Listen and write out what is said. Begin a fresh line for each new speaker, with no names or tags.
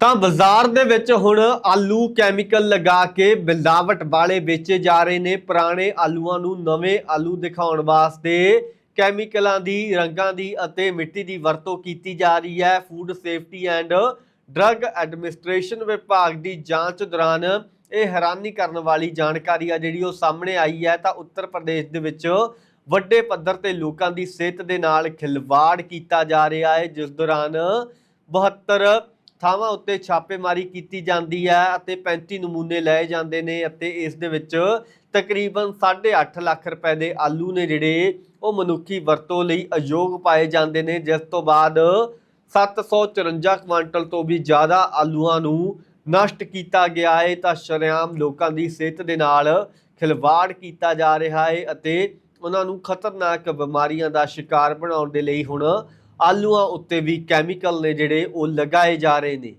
ਤਾਂ ਬਾਜ਼ਾਰ ਦੇ ਵਿੱਚ ਹੁਣ ਆਲੂ ਕੈਮੀਕਲ ਲਗਾ ਕੇ ਮਿਲਾਵਟ ਵਾਲੇ ਵੇਚੇ ਜਾ ਰਹੇ ਨੇ। ਪੁਰਾਣੇ ਆਲੂਆਂ ਨੂੰ ਨਵੇਂ ਆਲੂ ਦਿਖਾਉਣ ਵਾਸਤੇ ਕੈਮੀਕਲਾਂ ਦੀ, ਰੰਗਾਂ ਦੀ ਅਤੇ ਮਿੱਟੀ ਦੀ ਵਰਤੋਂ ਕੀਤੀ ਜਾ ਰਹੀ ਹੈ। Food safety and drug administration ਵਿਭਾਗ ਦੀ ਜਾਂਚ ਦੌਰਾਨ ਇਹ ਹੈਰਾਨੀ ਕਰਨ ਵਾਲੀ ਜਾਣਕਾਰੀ ਆ ਜਿਹੜੀ ਉਹ ਸਾਹਮਣੇ ਆਈ ਹੈ। ਤਾਂ ਉੱਤਰ ਪ੍ਰਦੇਸ਼ ਦੇ ਵਿੱਚ ਵੱਡੇ ਪੱਧਰ ਤੇ ਲੋਕਾਂ ਦੀ ਸਿਹਤ ਦੇ ਨਾਲ ਖਿਲਵਾੜ ਕੀਤਾ ਜਾ ਰਿਹਾ ਹੈ। ਜਿਸ ਦੌਰਾਨ 72 ਥਾਵਾਂ ਉੱਤੇ ਛਾਪੇਮਾਰੀ ਕੀਤੀ ਜਾਂਦੀ ਹੈ ਅਤੇ 35 ਨਮੂਨੇ ਲਏ ਜਾਂਦੇ ਨੇ ਅਤੇ ਇਸ ਦੇ ਵਿੱਚ ਤਕਰੀਬਨ 8.5 ਲੱਖ ਰੁਪਏ ਦੇ ਆਲੂ ਨੇ ਜਿਹੜੇ, ਉਹ ਮਨੁੱਖੀ ਵਰਤੋਂ ਲਈ ਅਯੋਗ ਪਾਏ ਜਾਂਦੇ ਨੇ। ਜਿਸ ਤੋਂ ਬਾਅਦ 754 ਕੁਆਂਟਲ ਤੋਂ ਵੀ ਜ਼ਿਆਦਾ ਆਲੂਆਂ ਨੂੰ ਨਸ਼ਟ ਕੀਤਾ ਗਿਆ ਹੈ। ਤਾਂ ਸ਼ਰੇਆਮ ਲੋਕਾਂ ਦੀ ਸਿਹਤ ਦੇ ਨਾਲ ਖਿਲਵਾੜ ਕੀਤਾ ਜਾ ਰਿਹਾ ਹੈ ਅਤੇ ਉਹਨਾਂ ਨੂੰ ਖਤਰਨਾਕ ਬਿਮਾਰੀਆਂ ਦਾ ਸ਼ਿਕਾਰ ਬਣਾਉਣ ਦੇ ਲਈ ਹੁਣ ਆਲੂਆਂ ਉੱਤੇ ਵੀ ਕੈਮੀਕਲ ਨੇ ਜਿਹੜੇ ਉਹ ਲਗਾਏ ਜਾ ਰਹੇ ਨੇ।